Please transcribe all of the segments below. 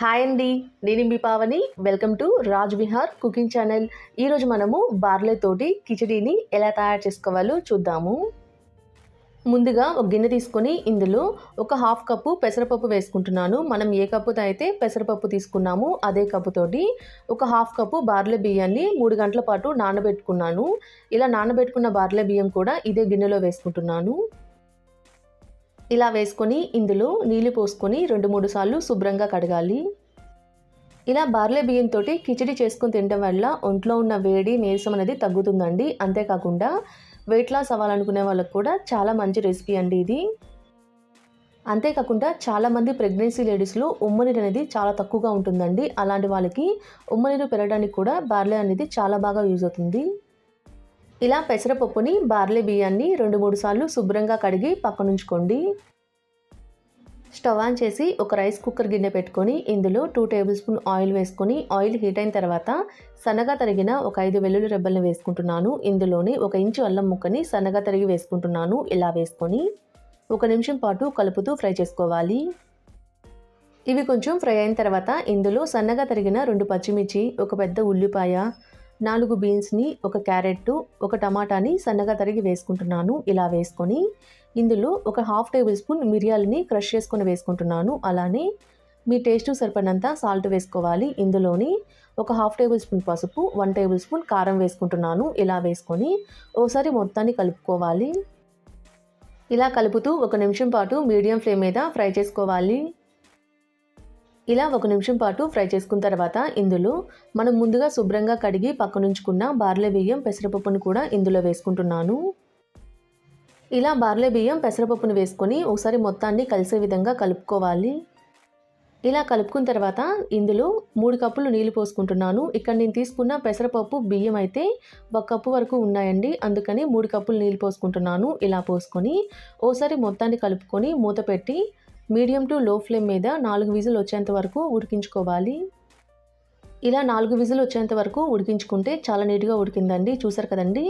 Hi అండి నేను మీ Pavani. Welcome to Raj Vihar cooking channel ఈరోజు మనము బార్లే తోటి కిచడీని ఎలా తయారు చేసుకోవాలో చూద్దాము. ముందుగా ఒక గిన్నె తీసుకొని ఇందులో ఒక హాఫ్ కప్పు పెసరపప్పు వేసుకుంటున్నాను. మనం ఏ కప్పుతో అయితే పెసరపప్పు తీసుకున్నామో అదే కప్పుతోటి ఒక హాఫ్ కప్పు బార్లే బియ్యాన్ని మూడు గంటల పాటు నానబెట్టుకున్నాను. ఇలా నానబెట్టుకున్న బార్లే బియ్యం కూడా ఇదే గిన్నెలో వేసుకుంటున్నాను. ఇలా వేసుకొని ఇందులో నీళ్ళు పోసుకొని రెండు మూడు సార్లు శుభ్రంగా కడగాలి. ఇలా బార్లే బియ్యంతో కిచిడి చేసుకొని తినడం వల్ల ఒంట్లో ఉన్న వేడి నీరసం అనేది తగ్గుతుందండి. అంతేకాకుండా వెయిట్ లాస్ అవ్వాలనుకునే వాళ్ళకు కూడా చాలా మంచి రెసిపీ అండి ఇది. అంతేకాకుండా చాలామంది ప్రెగ్నెన్సీ లేడీస్లో ఉమ్మనీరు అనేది చాలా తక్కువగా ఉంటుందండి. అలాంటి వాళ్ళకి ఉమ్మనీరు పెరగడానికి కూడా బార్లే అనేది చాలా బాగా యూజ్ అవుతుంది. ఇలా పెసరపప్పుని బార్లీ బియ్యాన్ని రెండు మూడు సార్లు శుభ్రంగా కడిగి పక్కనుంచుకోండి. స్టవ్ ఆన్ చేసి ఒక రైస్ కుక్కర్ గిన్నె పెట్టుకొని ఇందులో టూ టేబుల్ స్పూన్ ఆయిల్ వేసుకొని ఆయిల్ హీట్ అయిన తర్వాత సన్నగా తరిగిన ఒక ఐదు వెల్లుల్లి రెబ్బల్ని వేసుకుంటున్నాను. ఇందులోని ఒక ఇంచు అల్లం ముక్కని సన్నగా తరిగి వేసుకుంటున్నాను. ఇలా వేసుకొని ఒక నిమిషం పాటు కలుపుతూ ఫ్రై చేసుకోవాలి. ఇవి కొంచెం ఫ్రై అయిన తర్వాత ఇందులో సన్నగా తరిగిన రెండు పచ్చిమిర్చి ఒక పెద్ద ఉల్లిపాయ నాలుగు బీన్స్ని ఒక క్యారెట్ ఒక టమాటాని సన్నగా తరిగి వేసుకుంటున్నాను. ఇలా వేసుకొని ఇందులో ఒక హాఫ్ టేబుల్ స్పూన్ మిరియాలని క్రష్ చేసుకొని వేసుకుంటున్నాను. అలానే మీ టేస్ట్ సరిపడినంత సాల్ట్ వేసుకోవాలి. ఇందులోని ఒక హాఫ్ టేబుల్ స్పూన్ పసుపు వన్ టేబుల్ స్పూన్ కారం వేసుకుంటున్నాను. ఇలా వేసుకొని ఓసారి మొత్తాన్ని కలుపుకోవాలి. ఇలా కలుపుతూ ఒక నిమిషం పాటు మీడియం ఫ్లేమ్ మీద ఫ్రై చేసుకోవాలి. ఇలా ఒక నిమిషం పాటు ఫ్రై చేసుకున్న తర్వాత ఇందులో మనం ముందుగా శుభ్రంగా కడిగి పక్కనుంచుకున్న బార్లే బియ్యం పెసరపప్పును కూడా ఇందులో వేసుకుంటున్నాను. ఇలా బార్లే బియ్యం పెసరపప్పును వేసుకొని ఒకసారి మొత్తాన్ని కలిసే విధంగా కలుపుకోవాలి. ఇలా కలుపుకున్న తర్వాత ఇందులో మూడు కప్పులు నీళ్ళు పోసుకుంటున్నాను. ఇక్కడ నేను తీసుకున్న పెసరపప్పు బియ్యం అయితే ఒక కప్పు వరకు ఉన్నాయండి. అందుకని మూడు కప్పులు నీళ్ళు పోసుకుంటున్నాను. ఇలా పోసుకొని ఓసారి మొత్తాన్ని కలుపుకొని మూత పెట్టి మీడియం టు లో ఫ్లేమ్ మీద నాలుగు విజిల్ వచ్చేంత వరకు ఉడికించుకోవాలి. ఇలా నాలుగు విజిల్ వచ్చేంత వరకు ఉడికించుకుంటే చాలా నీట్గా ఉడికిందండి. చూసారు కదండి?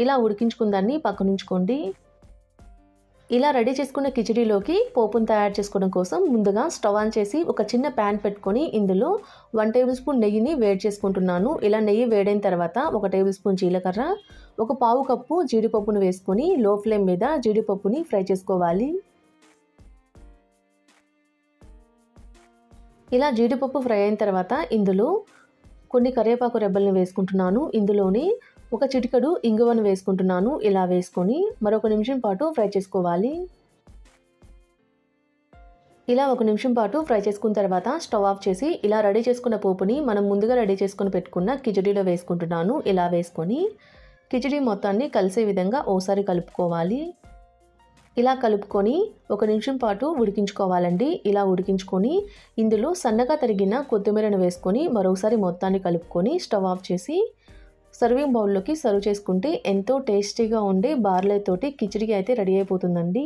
ఇలా ఉడికించుకుందాన్ని పక్కనుంచుకోండి. ఇలా రెడీ చేసుకున్న కిచడీలోకి పోపును తయారు చేసుకోవడం కోసం ముందుగా స్టవ్ ఆన్ చేసి ఒక చిన్న ప్యాన్ పెట్టుకొని ఇందులో వన్ టేబుల్ స్పూన్ నెయ్యిని వేడి చేసుకుంటున్నాను. ఇలా నెయ్యి వేడైన తర్వాత ఒక టేబుల్ స్పూన్ జీలకర్ర ఒక పావు కప్పు జీడిపప్పును వేసుకొని లో ఫ్లేమ్ మీద జీడిపప్పుని ఫ్రై చేసుకోవాలి. ఇలా జీడిపప్పు ఫ్రై అయిన తర్వాత ఇందులో కొన్ని కరివేపాకు రెబ్బల్ని వేసుకుంటున్నాను. ఇందులోని ఒక చిటికడు ఇంగువను వేసుకుంటున్నాను. ఇలా వేసుకొని మరొక నిమిషం పాటు ఫ్రై చేసుకోవాలి. ఇలా ఒక నిమిషం పాటు ఫ్రై చేసుకున్న తర్వాత స్టవ్ ఆఫ్ చేసి ఇలా రెడీ చేసుకున్న పోపుని మనం ముందుగా రెడీ చేసుకుని పెట్టుకున్న కిచడీలో వేసుకుంటున్నాను. ఇలా వేసుకొని కిచడీ మొత్తాన్ని కలిసే విధంగా ఓసారి కలుపుకోవాలి. ఇలా కలుపుకొని ఒక నిమిషం పాటు ఉడికించుకోవాలండి. ఇలా ఉడికించుకొని ఇందులో సన్నగా తరిగిన కొత్తిమీరను వేసుకొని మరోసారి మొత్తాన్ని కలుపుకొని స్టవ్ ఆఫ్ చేసి సర్వింగ్ బౌల్లోకి సర్వ్ చేసుకుంటే ఎంతో టేస్టీగా ఉండే బార్లే తోటి కిచిడి అయితే రెడీ అయిపోతుందండి.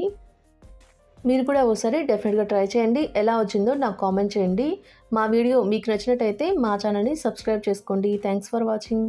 మీరు కూడా ఒకసారి డెఫినెట్గా ట్రై చేయండి. ఎలా వచ్చిందో నాకు కామెంట్ చేయండి. మా వీడియో మీకు నచ్చినట్టయితే మా ఛానల్ని సబ్స్క్రైబ్ చేసుకోండి. Thanks for watching.